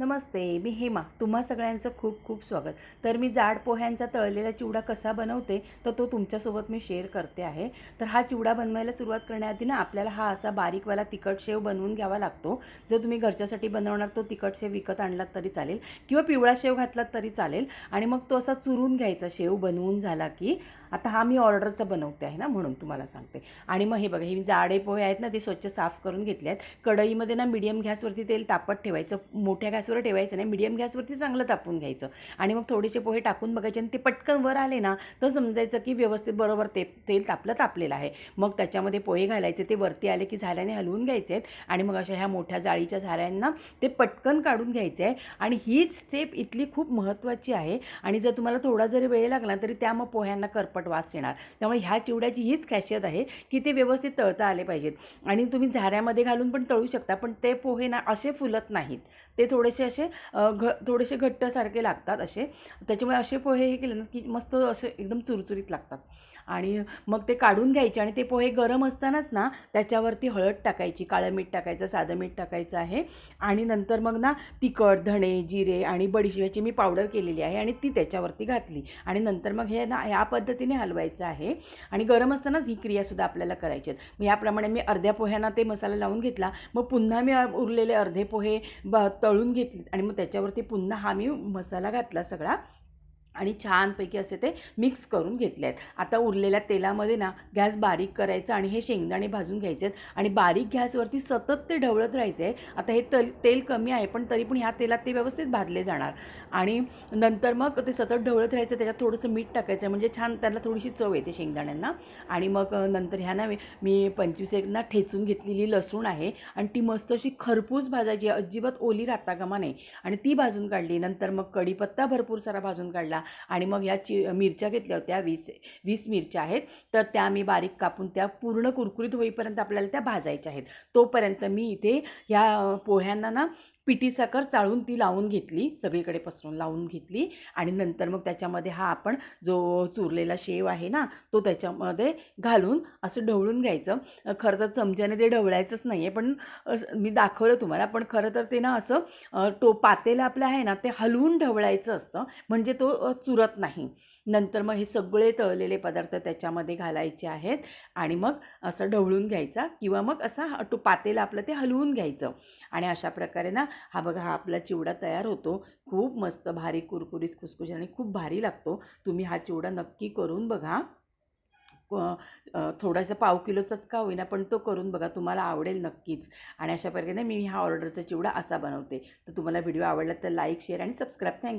नमस्ते मी हेमा. तुम्हा सगळ्यांचं खूप खूप स्वागत. तर मी जाड पोह्यांचा तळलेला चिवडा कसा बनवते तर तो तुमच्यासोबत मी शेअर करते आहे. तर हा चिवडा बनवायला सुरुवात करण्याआधी ना आपल्याला हा असा बारीकवाला तिखट शेव बनवून घ्यावा लागतो. जर तुम्ही घरच्यासाठी बनवणार तो तिखट शेव विकत आणलात तरी चालेल किंवा पिवळा शेव घातलात तरी चालेल आणि मग तो असा चुरून घ्यायचा शेव बनवून झाला की आता हा मी ऑर्डरचा बनवते आहे ना म्हणून तुम्हाला सांगते. आणि मग हे बघा हे जाडे पोहे आहेत ना ते स्वच्छ साफ करून घेतले आहेत. कढईमध्ये ना मिडियम गॅसवरती तेल तापत ठेवायचं मोठ्या गॅसवर ठेवायचं नाही मिडियम गॅसवरती चांगलं तापून घ्यायचं. आणि मग थोडेसे पोहे टाकून बघायचे आणि ते पटकन वर आले ना तर समजायचं की व्यवस्थित बरोबर ते तेल तापलं तापलेलं आहे. मग त्याच्यामध्ये पोहे घालायचे ते वरती आले की झाऱ्याने हलवून घ्यायचे आहेत. आणि मग अशा ह्या मोठ्या जाळीच्या झाऱ्यांना ते पटकन काढून घ्यायचे आहे आणि हीच स्टेप इथली खूप महत्त्वाची आहे. आणि जर तुम्हाला थोडा जरी वेळ लागला तरी त्या मग पोह्यांना करपट वास येणार. त्यामुळे ह्या चिवड्याची हीच खासियत आहे की ते व्यवस्थित तळता आले पाहिजेत. आणि तुम्ही झाऱ्यामध्ये घालून पण तळू शकता पण ते पोहे ना असे फुलत नाहीत. ते थोडेसे असे घ थोडेसे घट्टसारखे लागतात असे. त्याच्यामुळे असे पोहे हे केले ना की मस्त असे एकदम चुरचुरीत लागतात. आणि मग ते काढून घ्यायचे आणि ते पोहे गरम असतानाच ना त्याच्यावरती हळद टाकायची काळं मीठ टाकायचं साधं मीठ टाकायचं आहे. आणि नंतर मग ना तिखट धणे जिरे आणि बडीशिव्याची मी पावडर केलेली आहे आणि ती त्याच्यावरती घातली. आणि नंतर मग हे ना ह्या पद्धतीने हलवायचं आहे. आणि गरम असतानाच ही क्रियासुद्धा आपल्याला करायची आहेत मग याप्रमाणे मी अर्ध्या पोह्यांना ते मसाला लावून घेतला. मग पुन्हा मी उरलेले अर्धे पोहे ब तळून घेतले. आणि मग त्याच्यावरती पुन्हा हा मी मसाला घातला सगळा. आणि छानपैकी असे ते मिक्स करून घेतले आहेत. आता उरलेल्या तेलामध्ये ना गॅस बारीक करायचा आणि हे शेंगदाणे भाजून घ्यायचे आहेत. आणि बारीक गॅसवरती सतत ते ढवळत राहायचे आहे. आता हे तल तेल कमी आहे पण तरी पण ह्या तेलात ते व्यवस्थित भाजले जाणार. आणि नंतर मग ते सतत ढवळत राहायचं त्याच्यात थोडंसं मीठ टाकायचं म्हणजे छान त्याला थोडीशी चव येते शेंगदाण्यांना. आणि मग नंतर ह्या ना मी पंचवीस एक ना ठेचून घेतलेली लसूण आहे. आणि ती मस्त अशी खरपूस भाजायची अजिबात ओली राहता कामा नाही आणि ती भाजून काढली. नंतर मग कढीपत्ता भरपूर सारा भाजून काढला. आणि मग ह्या चि मिरच्या घेतल्या होत्या वीस वीस मिरच्या आहेत. तर त्या मी बारीक कापून त्या पूर्ण कुरकुरीत होईपर्यंत आपल्याला त्या भाजायच्या आहेत. तोपर्यंत मी इथे ह्या पोह्यांना ना पिठी साखर चाळून ती लावून घेतली. सगळीकडे पसरून लावून घेतली. आणि नंतर मग त्याच्यामध्ये हा आपण जो चुरलेला शेव आहे ना तो त्याच्यामध्ये घालून असं ढवळून घ्यायचं. खरं तर चमच्याने ते ढवळायचंच नाही आहे पण असं मी दाखवलं तुम्हाला पण खरं तर ते ना असं तो पातेला आपलं आहे ना ते हलवून ढवळायचं असतं. म्हणजे तो चुरत नाही. नंतर मग हे सगळे तळलेले पदार्थ त्याच्यामध्ये घालायचे आहेत आणि मग असं ढवळून घ्यायचा किंवा मग असा हा तो पातेला आपलं ते हलवून घ्यायचं. आणि अशा प्रकारे ना हा बघा हा आपला चिवडा तयार होतो. खूप मस्त भारी कुरकुरीत खुसखुशीत आणि खूप भारी लागतो. तुम्ही हा चिवडा नक्की करून बघा. थोडासा पाव किलोचाच का होईना पण तो करून बघा तुम्हाला आवडेल नक्कीच. आणि अशा प्रकारे मी हा ऑर्डरचा चिवडा असा बनवते. तर तुम्हाला व्हिडिओ आवडला तर लाईक शेअर आणि सबस्क्राईब. Thank you